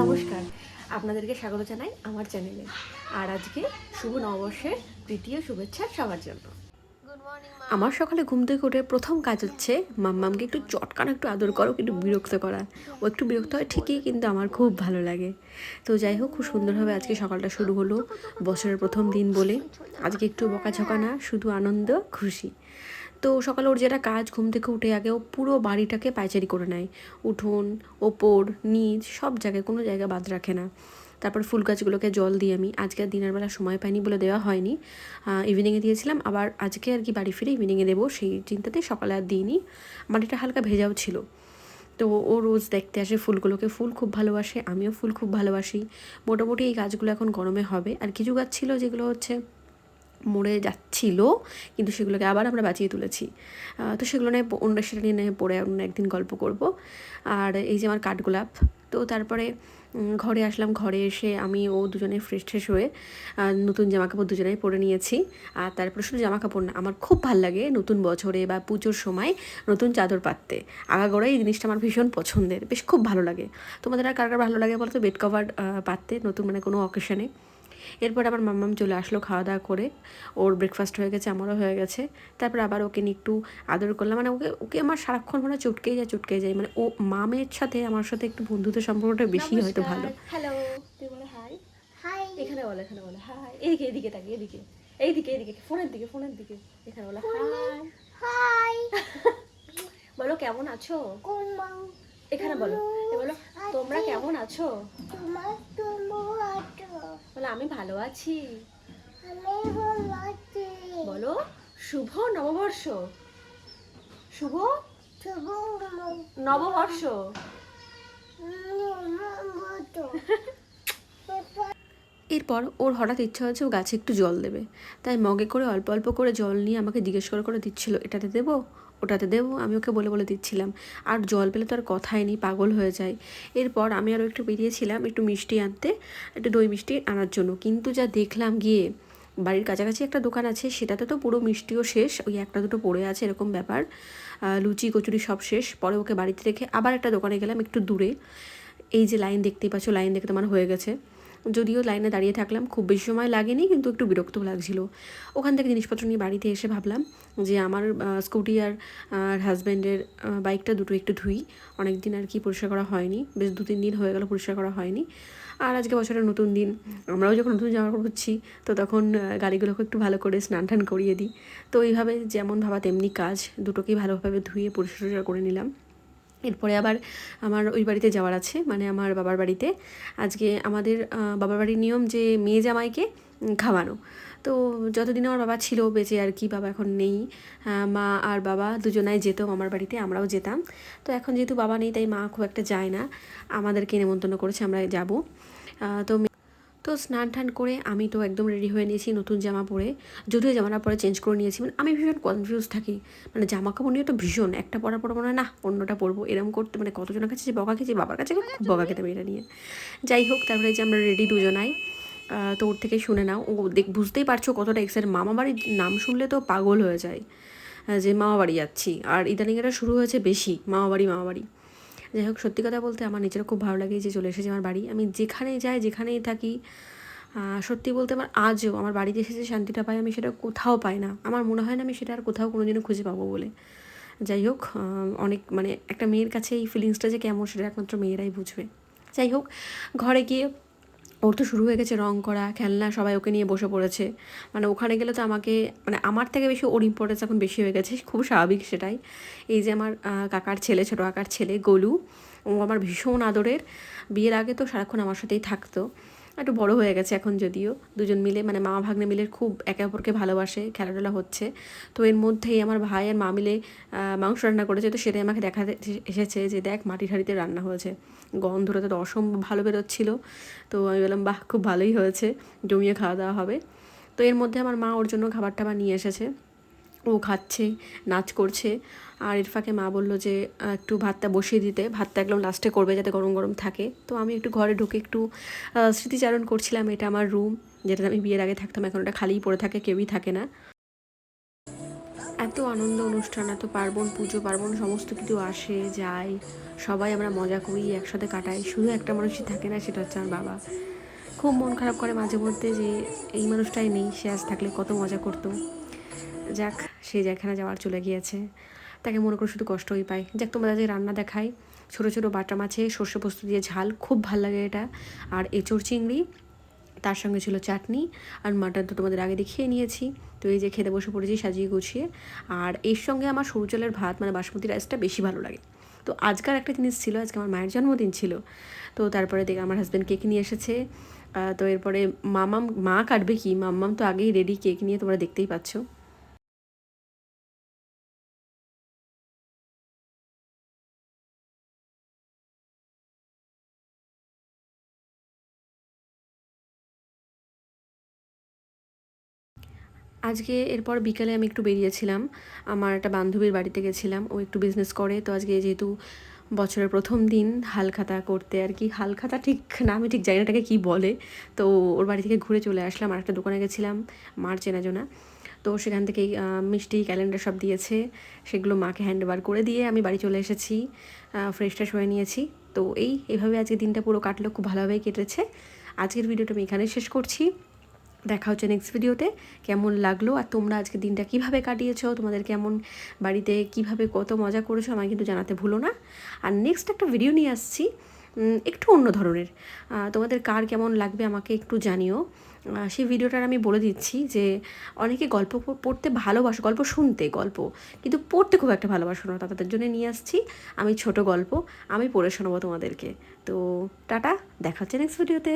নমস্কার আপনাদেরকে স্বাগত জানাই আমার চ্যানেলে। আর আজকে শুভ নববর্ষের তৃতীয় শুভেচ্ছা সবার জন্য। আমার সকালে ঘুম থেকে উঠে প্রথম কাজ হচ্ছে মাম্মামকে একটু চটকানো একটু আদর করো একটু বিরক্ত করা। ও একটু বিরক্ত হয় ঠিকই কিন্তু আমার খুব ভালো লাগে। তো যাই হোক খুব সুন্দরভাবে আজকে সকালটা শুরু হলো বছরের প্রথম দিন বলে। আজকে একটু বকাঝকা না শুধু আনন্দ খুশি। তো সকালে ওর যেটা কাজ ঘুম থেকে উঠে আগে ও পুরো বাড়িটাকে পায়চারি করে নেয়। উঠোন, ওপর, নিচ সব জায়গায়, কোনো জায়গা বাদ রাখে না। তারপর ফুল গাছগুলোকে জল দিই আমি। আজকে দিনের বেলা সময় পাইনি বলে দেওয়া হয়নি। ইভিনিংয়ে দিয়েছিলাম। আবার আজকে আর কি বাড়ি ফিরে ইভিনিংয়ে দেবো, সেই চিন্তাতে সকালে আর দিইনি। মাটিটা হালকা ভেজাও ছিল। তো ও রোজ দেখতে আসে ফুলগুলোকে। ফুল খুব ভালোবাসে, আমিও ফুল খুব ভালোবাসি। মোটামুটি এই গাছগুলো এখন গরমে হবে। আর কিছু গাছ ছিল যেগুলো হচ্ছে মরে যাচ্ছিল, কিন্তু সেগুলোকে আবার আমরা বাঁচিয়ে তুলেছি। তো সেগুলো নিয়ে অন্য সেটা নিয়ে নিয়ে পরে অন্য একদিন গল্প করব। আর এই যে আমার কাঠগোলাপ, তো তারপরে ঘরে আসলাম, ঘরে এসে আমি ও দুজনে ফ্রেশ ট্রেশ হয়ে নতুন জামা কাপড় দুজনেই পরে নিয়েছি। আর তারপরে শুধু জামা কাপড় না, আমার খুব ভালো লাগে নতুন বছরে বা পুজোর সময় নতুন চাদর পাততে। আগাগোড়াই এই জিনিসটা আমার ভীষণ পছন্দের, বেশ খুব ভালো লাগে। তোমাদের আর কার কার ভালো লাগে বলতো? বেড কভার পাততে নতুন মানে কোনো অকেশনে এরপর আবার মাম্মাম চলে আসলো খাওয়া দাওয়া করে। ওর ব্রেকফাস্ট হয়ে গেছে আমারও হয়ে গেছে। তারপর আবার ওকে নিয়ে একটু আদর করলাম। মানে ওকে ওকে আমার সারাক্ষণ মানে চটকেই যায় চটকেই যায়। মানে ও মামের সাথে আমার সাথে একটু বন্ধুত্বের সম্পর্কটা বেশি হয়তো ভালো। হ্যালো তুই বলে হাই হাই এখানে বলে এখানে বলে হাই এদিকে এদিকে তাকে এদিকে এইদিকে এইদিকে ফোনের দিকে ফোনের দিকে। এখানে বলে হাই হাই বলো কেমন আছো? এখানে বলো বলো তোমরা কেমন আছো? বলো আমি ভালো আছি। আমি ভালো আছি। বলো শুভ নববর্ষ। শুভ? শুভ নববর্ষ। এরপর ওর হঠাৎ ইচ্ছা হয়েছে ও গাছে একটু জল দেবে। তাই মগে করে অল্প অল্প করে জল নিয়ে আমাকে জিজ্ঞেস করে করে দিচ্ছিল এটাতে দেবো? ওটাতে দেবো, আমি ওকে বলে বলে দিচ্ছিলাম। আর জল পেলে তো আর কথাই নেই, পাগল হয়ে যায়। এরপর আমি আরও একটু বেরিয়েছিলাম একটু মিষ্টি আনতে, একটু দই মিষ্টি আনার জন্য। কিন্তু যা দেখলাম গিয়ে, বাড়ির কাছাকাছি একটা দোকান আছে, সেটাতে তো পুরো মিষ্টিও শেষ, ওই একটা দুটো পড়ে আছে এরকম ব্যাপার। লুচি, কচুরি সব শেষ, পরে ওকে বাড়িতে রেখে আবার একটা দোকানে গেলাম একটু দূরে। এই যে লাইন দেখতেই পাচ্ছ, লাইন দেখতে আমার হয়ে গেছে। যদিও লাইনে দাঁড়িয়ে থাকলাম, খুব বেশি সময় লাগেনি, কিন্তু একটু বিরক্ত লাগছিল। ওখান থেকে জিনিসপত্র নিয়ে বাড়িতে এসে ভাবলাম যে আমার স্কুটি আর হাজব্যান্ডের বাইকটা দুটো একটু ধুই। অনেক দিন আর কি পরিষ্কার করা হয়নি, বেশ দু তিন দিন হয়ে গেল পরিষ্কার করা হয়নি। আর আজকে বছরের নতুন দিন, আমরাও যখন নতুন জামা কাপড় পরছি, তো তখন গাড়িগুলোকে একটু ভালো করে স্নান টান করিয়ে দিই। তো এইভাবে যেমন ভাবা তেমনি কাজ, দুটোকেই ভালোভাবে ধুয়ে পরিষ্কার করে নিলাম। এরপরে আবার আমার ওই বাড়িতে যাওয়ার আছে মানে আমার বাবার বাড়িতে। আজকে আমাদের বাবার বাড়ির নিয়ম যে মেয়ে জামাইকে খাওয়ানো। তো যতদিন আমার বাবা ছিল বেঁচে আর কি, বাবা এখন নেই মা আর বাবা দুজনাই যেত আমার বাড়িতে, আমরাও যেতাম। তো এখন যেহেতু বাবা নেই, তাই মা খুব একটা যায় না। আমাদেরকে নেমন্তন্ন করেছে, আমরা যাব। তো তো স্নান টান করে আমি তো একদম রেডি হয়ে নিয়েছি নতুন জামা পরে। যদিও জামাটা পরে চেঞ্জ করে নিয়েছি মানে আমি ভীষণ কনফিউজ থাকি। মানে জামা কাপড় নিয়ে তো ভীষণ, একটা পর মনে হয় না অন্যটা পরবো। এরকম করতে মানে কতজনের কাছে যে বকা খেয়েছি, বাবার কাছে খুব বকা খেতে এটা নিয়ে। যাই হোক, তারপরে যে আমরা রেডি দুজনাই তো ওর থেকে শুনে নাও। ও দেখ, বুঝতেই পারছ কতটা এক্সাইট মামা বাড়ির নাম শুনলে তো পাগল হয়ে যায়, যে মামা বাড়ি যাচ্ছি। আর ইদানিং এটা শুরু হয়েছে বেশি, মামা বাড়ি মামা বাড়ি। যাই হোক, সত্যি কথা বলতে আমার নিজেরও খুব ভালো লাগে যে চলে এসেছে আমার বাড়ি। আমি যেখানেই যাই, যেখানেই থাকি সত্যি বলতে আমার আজও আমার বাড়িতে এসে যে শান্তিটা পাই, আমি সেটা কোথাও পাই না। আমার মনে হয় না আমি সেটা আর কোথাও কোনো দিনও খুঁজে পাবো বলে। যাই হোক অনেক মানে একটা মেয়ের কাছে এই ফিলিংসটা যে কেমন, সেটা একমাত্র মেয়েরাই বুঝবে। যাই হোক, ঘরে গিয়ে ওর তো শুরু হয়ে গেছে রং করা, খেলনা সবাই ওকে নিয়ে বসে পড়েছে। মানে ওখানে গেলে তো আমাকে মানে আমার থেকে বেশি ওর ইম্পর্টেন্স এখন বেশি হয়ে গেছে, খুব স্বাভাবিক সেটাই। এই যে আমার কাকার ছেলে, ছোটো কাকার ছেলে গোলু, ও আমার ভীষণ আদরের। বিয়ের আগে তো সারাক্ষণ আমার সাথেই থাকতো। একটু বড় হয়ে গেছে এখন যদিও। দুজন মিলে মানে মা ভাগ্নে মিলে খুব একে অপরকে ভালোবাসে, খেলাধুলা হচ্ছে। তো এর মধ্যেই আমার ভাই আর মা মিলে মাংস রান্না করেছে। তো সেটাই আমাকে দেখাতে এসেছে যে, দেখ, মাটির হাঁড়িতে রান্না হয়েছে। গন্ধটা তো অসম্ভব ভালো বেরোচ্ছিল। তো আমি বললাম, বাহ, খুব ভালোই হয়েছে। জমিয়ে খাওয়া দাওয়া হবে। তো এর মধ্যে আমার মা ওর জন্য খাবার টাবার নিয়ে এসেছে। ও খাচ্ছে, নাচ করছে। আর এর ফাঁকে মা বলল যে একটু ভাতটা বসিয়ে দিতে। ভাতটা একদম লাস্টে করবে যাতে গরম গরম থাকে। তো আমি একটু ঘরে ঢুকে একটু স্মৃতিচারণ করছিলাম। এটা আমার রুম যেটা আমি বিয়ের আগে থাকতাম। এখন ওটা খালিই পড়ে থাকে, কেউই থাকে না। এত আনন্দ অনুষ্ঠান, এত পার্বণ পুজো, পার্বণ সমস্ত কিছু আসে, যায়। সবাই আমরা মজা করি, একসাথে কাটাই। শুধু একটা মানুষই থাকে না, সেটা হচ্ছে আমার বাবা। খুব মন খারাপ করে মাঝে মধ্যে যে, এই মানুষটাই নেই, সে আজ থাকলে কত মজা করতো। যাক, সে যেখানে যাওয়ার চলে গিয়েছে। তাকে মনে করে শুধু কষ্টই পাই যাক, তোমরা যে রান্না দেখাই, ছোটো ছোটো বাটা মাছে সর্ষে পোস্ত দিয়ে ঝাল, খুব ভালো লাগে এটা। আর এঁচড় চিংড়ি, তার সঙ্গে ছিল চাটনি, আর মাটন তো তোমাদের আগে দেখিয়ে নিয়েছি। তো এই যে খেতে বসে পড়েছি, সাজিয়ে গুছিয়ে। আর এর সঙ্গে আমার সরু চালের ভাত মানে বাসমতি রাইসটা বেশি ভালো লাগে। তো আজকার একটা জিনিস ছিল, আজকে আমার মায়ের জন্মদিন ছিল। তো তারপরে দেখ, আমার হাজব্যান্ড কেক নিয়ে এসেছে। তো এরপরে মামাম, মা কাটবে কি? মাম্মাম তো আগেই রেডি কেক নিয়ে তোমরা দেখতেই পাচ্ছ। আজকে এরপর বিকালে আমি একটু বেরিয়েছিলাম। আমার একটা বান্ধবীর বাড়িতে গেছিলাম ও একটু বিজনেস করে। তো আজকে যেহেতু বছরের প্রথম দিন হালখাতা করতে আর কি। হালখাতা ঠিক না আমি ঠিক জানি এটাকে কী বলে। তো ওর বাড়ি থেকে ঘুরে চলে আসলাম আর একটা দোকানে গেছিলাম মার চেনা জোনা। তো সেখান আহ, মিষ্টি ক্যালেন্ডার সব দিয়েছে। সেগুলো মাকে হ্যান্ড ওভার করে দিয়ে আমি বাড়ি চলে এসেছি। ফ্রেশ ট্রেশ হয়ে নিয়েছি। তো এই এভাবে আজকে দিনটা পুরো কাটলো খুব ভালোভাবেই কেটেছে। আজকের ভিডিওটা আমি এখানে শেষ করছি। দেখা হচ্ছে নেক্সট ভিডিওতে কেমন লাগল আর তোমরা আজকে দিনটা কীভাবে কাটিয়েছো? তোমাদের কেমন বাড়িতে কীভাবে কত মজা করেছ আমাকে কিন্তু জানাতে ভুলো না। আর নেক্সট একটা ভিডিও নিয়ে আসছি একটু অন্য ধরনের। তোমাদের কার কেমন লাগবে আমাকে একটু জানিও। সেই ভিডিওটার আমি বলে দিচ্ছি যে, অনেকে গল্প পড়তে ভালোবাসো, গল্প শুনতে গল্প, কিন্তু পড়তে খুব একটা ভালোবাসো না। তাদের জন্য নিয়ে আসছি আমি ছোট গল্প, আমি পড়ে শোনাবো তোমাদেরকে। তো টাটা, দেখা হচ্ছে নেক্সট ভিডিওতে